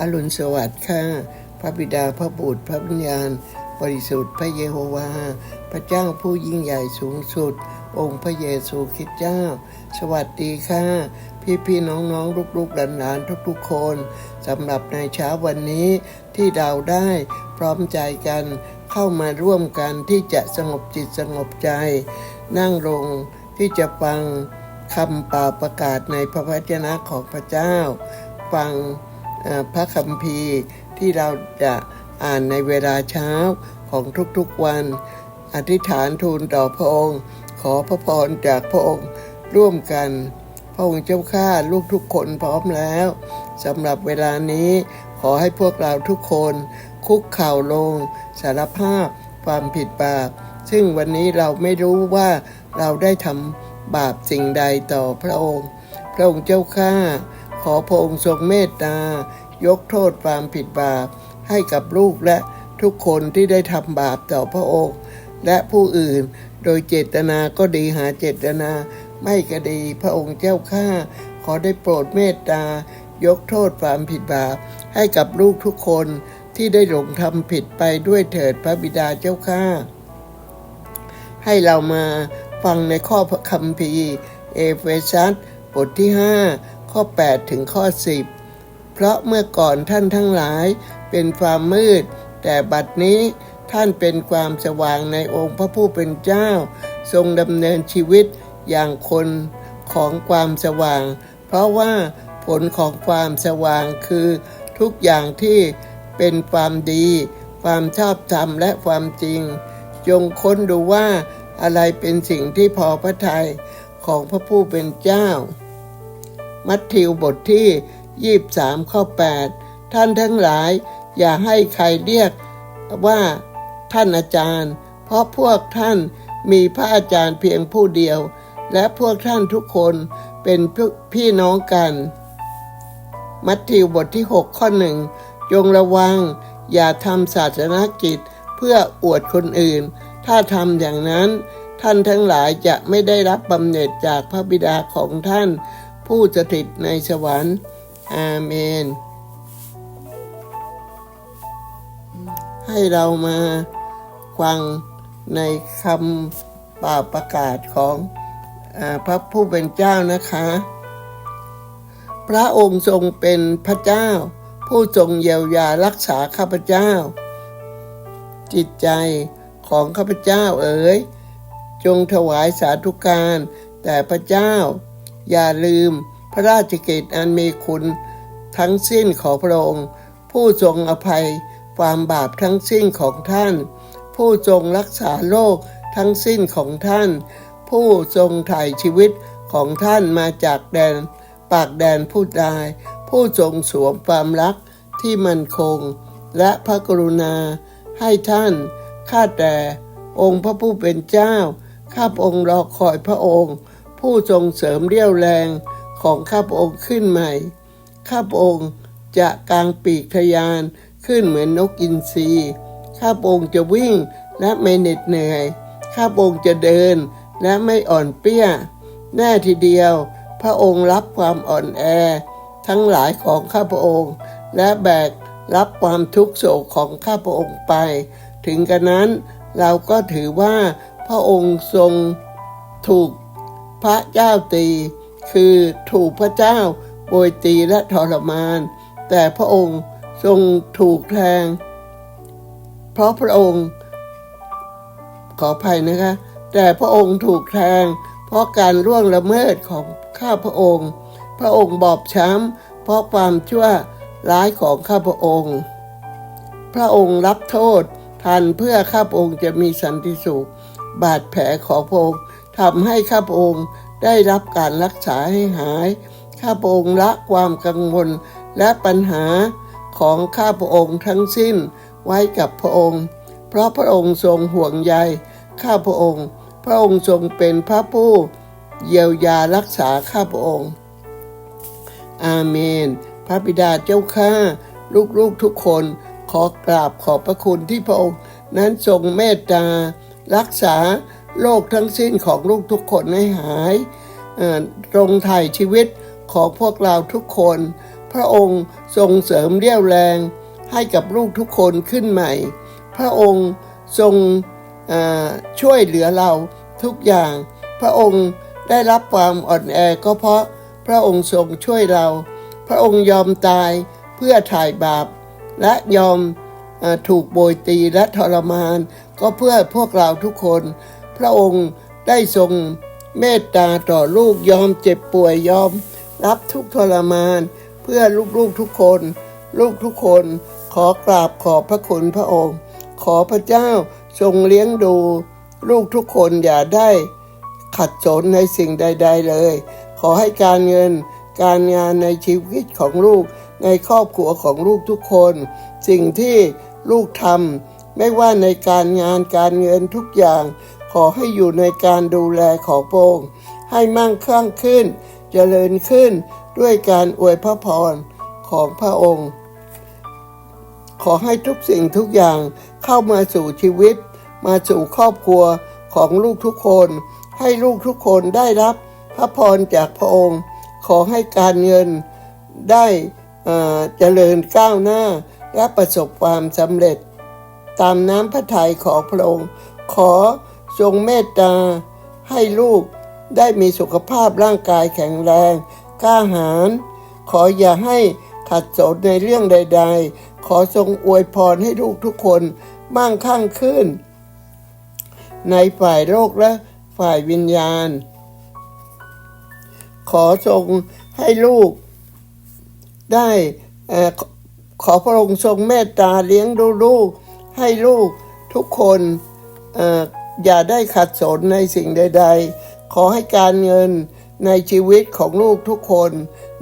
อรุณสวัสดิ์ค่ะพระบิดาพระบุตรพระวิญญาณ บริสุทธิ์พระเยโฮวา พระเจ้าผู้ยิ่งใหญ่สูงสุด องค์พระเยซูคริสต์เจ้า สวัสดีค่ะ พี่พี่น้องน้องลูกลูกหลานหลานทุกๆคนสำหรับในเช้าวันนี้ที่เราได้พร้อมใจกันเข้ามาร่วมกันที่จะสงบจิตสงบใจ นั่งลงที่จะฟังคำป่าประกาศในพระวจนะของพระเจ้า ฟัง พระคัมภีร์ที่เราจะอ่านในเวลาเช้าของทุกๆวัน อธิษฐานทูลต่อพระองค์ ขอพระพรจากพระองค์ร่วมกัน พระองค์เจ้าข้าลูกทุกคนพร้อมแล้วสำหรับเวลานี้ขอให้พวกเราทุกคนคุกเข่าลง สารภาพความผิดบาป ซึ่งวันนี้เราไม่รู้ว่าเราได้ทำบาปสิ่งใดต่อพระองค์ พระองค์เจ้าข้า ขอพระองค์ทรงเมตตายกโทษความผิดบาป ให้กับลูกและทุกคนที่ได้ทำบาปต่อพระองค์ และผู้อื่นโดยเจตนาก็ดีหาเจตนา ไม่ก็ดีพระองค์เจ้าข้าขอได้โปรดเมตตายกโทษความผิดบาป ให้กับลูกทุกคนที่ได้หลงทำผิดไปด้วยเถิดพระบิดาเจ้าข้าให้เรามาฟังในข้อพระคัมภีร์เอเฟซัสบทที่ 5 ข้อ 8 ถึงข้อ 10 เพราะเมื่อก่อนท่านทั้งหลายเป็นความมืด แต่บัดนี้ท่านเป็นความสว่างในองค์พระผู้เป็นเจ้า ทรงดำเนินชีวิตอย่างคนของความสว่าง เพราะว่าผลของความสว่างคือทุกอย่างที่เป็นความดี ความชอบธรรมและความจริง จงค้นดูว่าอะไรเป็นสิ่งที่พอพระทัยของพระผู้เป็นเจ้า มัทธิวบทที่23ข้อ8ท่านทั้งหลายอย่าให้ใครเรียกว่าท่านอาจารย์ เพราะพวกท่านมีพระอาจารย์เพียงผู้เดียว และพวกท่านทุกคนเป็นพี่น้องกัน มัทธิวบทที่ 6 ข้อหนึ่งจงระวัง อย่าทำศาสนกิจเพื่ออวดคนอื่น ถ้าทำอย่างนั้น ท่านทั้งหลายจะไม่ได้รับบำเหน็จจากพระบิดาของท่าน ผู้สถิตในสวรรค์ อาเมน ให้เรามาฟังในคำป่าประกาศของอพระผู้เป็นเจ้านะคะ พระองค์ทรงเป็นพระเจ้า ผู้ทรงเยียวยารักษาข้าพเจ้า จิตใจของข้าพเจ้าเอ๋ยจงถวายสาธุการแต่พระเจ้า อย่าลืมพระราชกิจอันมีคุณทั้งสิ้นของพระองค์ ผู้ทรงอภัยความบาปทั้งสิ้นของท่าน ผู้ทรงรักษาโลกทั้งสิ้นของท่าน ผู้ทรงถ่ายชีวิตของท่านมาจากแดน ปากแดนผู้ตาย ผู้ทรงสวมความรักที่มั่นคง และพระกรุณาให้ท่านข้าแต่องค์พระผู้เป็นเจ้าข้าพองค์รอคอยพระองค์ ผู้ทรงเสริมเรี่ยวแรงของข้าพระองค์ขึ้นใหม่ ข้าพระองค์จะกางปีกทยานขึ้นเหมือนนกอินทรีข้าพระองค์จะวิ่งและไม่เหน็ดเหนื่อย ข้าพระองค์จะเดินและไม่อ่อนเปี้ย แน่ทีเดียว พระองค์รับความอ่อนแอ ทั้งหลายของข้าพระองค์ และแบกรับความทุกโศกของข้าพระองค์ไป ถึงกระนั้นเราก็ถือว่าพระองค์ทรงถูก พระเจ้าตี คือถูกพระเจ้าโบยตีและทรมาน แต่พระองค์ทรงถูกแทง เพราะพระองค์ ขออภัยนะคะ แต่พระองค์ถูกแทง เพราะการล่วงละเมิดของข้าพระองค์ พระองค์บอบช้ำเพราะความชั่วร้ายของข้าพระองค์ พระองค์รับโทษทันเพื่อข้าพระองค์จะมีสันติสุข บาดแผลของพระองค์ ทำให้ข้าพระองค์ได้รับการรักษาให้หาย ข้าพระองค์ละความกังวลและปัญหาของข้าพระองค์ทั้งสิ้นไว้กับพระองค์ เพราะพระองค์ทรงห่วงใยข้าพระองค์ พระองค์ทรงเป็นพระผู้ เยียวยารักษาข้าพระองค์ อาเมน พระบิดาเจ้าข้าลูกๆทุกคนขอกราบขอบพระคุณที่พระองค์ นั้นทรงเมตตารักษา โรคทั้งสิ้นของลูกทุกคนให้หายตรงถ่ายชีวิตของพวกเราทุกคน พระองค์ทรงเสริมเรี่ยวแรงให้กับลูกทุกคนขึ้นใหม่ พระองค์ทรงช่วยเหลือเราทุกอย่าง พระองค์ได้รับความอ่อนแอก็เพราะพระองค์ทรงช่วยเรา พระองค์ยอมตายเพื่อถ่ายบาป และยอมอถูกโบยตีและทรมาน ก็เพื่อพวกเราทุกคน พระองค์ได้ทรงเมตตาต่อลูกยอมเจ็บป่วยยอม รับทุกทรมาน เพื่อลูกๆทุกคน ลูกทุกคนขอกราบขอบพระคุณพระองค์ ขอพระเจ้าทรงเลี้ยงดู ลูกทุกคนอย่าได้ ขัดสนในสิ่งใด ๆเลย ขอให้การเงินการงานในชีวิตของลูกในครอบครัวของลูกทุกคน สิ่งที่ลูกทำไม่ว่าในการงานการเงินทุกอย่าง ขอให้อยู่ในการดูแลของพระองค์ให้มั่งคั่งขึ้นเจริญขึ้นด้วยการอวยพระพรของพระองค์ ขอให้ทุกสิ่งทุกอย่างเข้ามาสู่ชีวิต มาสู่ครอบครัวของลูกทุกคน ให้ลูกทุกคนได้รับพระพรจากพระองค์ ขอให้การเงินได้เอ่อเจริญก้าวหน้า และประสบความสำเร็จ ตามน้ำพระทัยของพระองค์ ขอ ทรงเมตตา ให้ลูกได้มีสุขภาพร่างกายแข็งแรงกล้าหาญขออย่าให้ขัดสนในเรื่องใด ๆ ขอทรงอวยพรให้ลูกทุกคนมั่งคั่งขึ้น ในฝ่ายโลกและฝ่ายวิญญาณ ขอทรงให้ลูกได้ขอขอพระองค์ทรงเมตตาเลี้ยงดูลูก ให้ลูกทุกคนเอย่าได้ขัดสนในสิ่งใด ๆ ขอให้การเงินในชีวิตของลูกทุกคน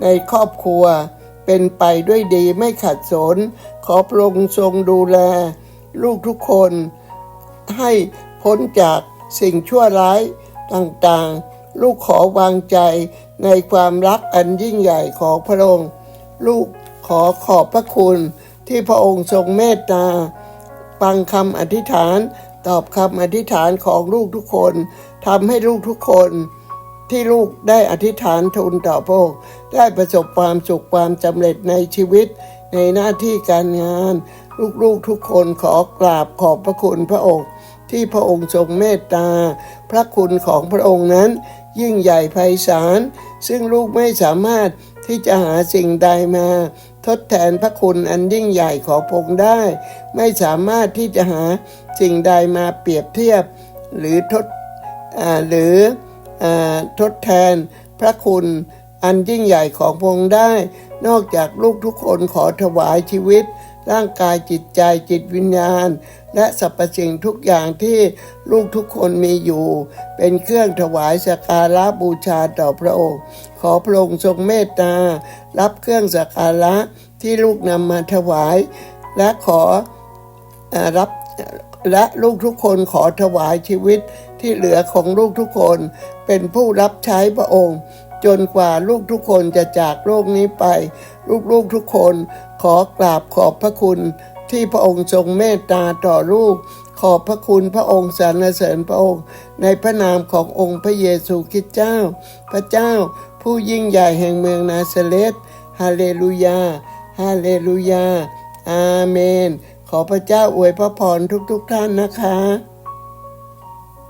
ในครอบครัว เป็นไปด้วยดีไม่ขัดสน ขอพระองค์ทรงดูแล ลูกทุกคน ให้พ้นจากสิ่งชั่วร้ายต่างๆ ลูกขอวางใจในความรักอันยิ่งใหญ่ของพระองค์ ลูกขอขอบพระคุณที่พระองค์ทรงเมตตาฟังคำอธิษฐาน ตอบคำอธิษฐานของลูกทุกคนทำให้ลูกทุกคนที่ลูกได้อธิษฐานทูลต่อพระองค์ได้ประสบความสุขความสำเร็จในชีวิต ในหน้าที่การงาน ลูกๆทุกคนขอกราบขอบพระคุณพระองค์ ที่พระองค์ทรงเมตตา พระคุณของพระองค์นั้น ยิ่งใหญ่ไพศาลซึ่งลูกไม่สามารถที่จะหาสิ่งใดมา ทดแทนพระคุณอันยิ่งใหญ่ของพงได้ ไม่สามารถที่จะหาสิ่งใดมาเปรียบเทียบ หรือทดอหรืออทดแทนพระคุณอันยิ่งใหญ่ของพงได้ นอกจากลูกทุกคนขอถวายชีวิต ร่างกายจิตใจจิตวิญญาณ และสรรพสิ่งทุกอย่างที่ลูกทุกคนมีอยู่ เป็นเครื่องถวายสักการะบูชาต่อพระองค์ ขอพระองค์ทรงเมตตา รับเครื่องสักการะที่ลูกนำมาถวาย และขออรับและลูกทุกคนขอถวายชีวิตที่เหลือของลูกทุกคนเป็นผู้รับใช้พระองค์ จนกว่าลูกทุกคนจะจากโลกนี้ไป ลูกๆทุกคน อกราบขอบพระคุณที่พระองค์ทรงเมตตาต่อลูก ขอบพระคุณพระองค์สรรเสริญพระองค์ ในพระนามขององค์พระเยซูคริสต์เจ้า พระเจ้า ผู้ยิ่งใหญ่แห่งเมืองนาซาเรตฮาเลลูยา ฮาเลลูยา อาเมน ขอพระเจ้าอวยพระพรทุกๆทท่านนะคะ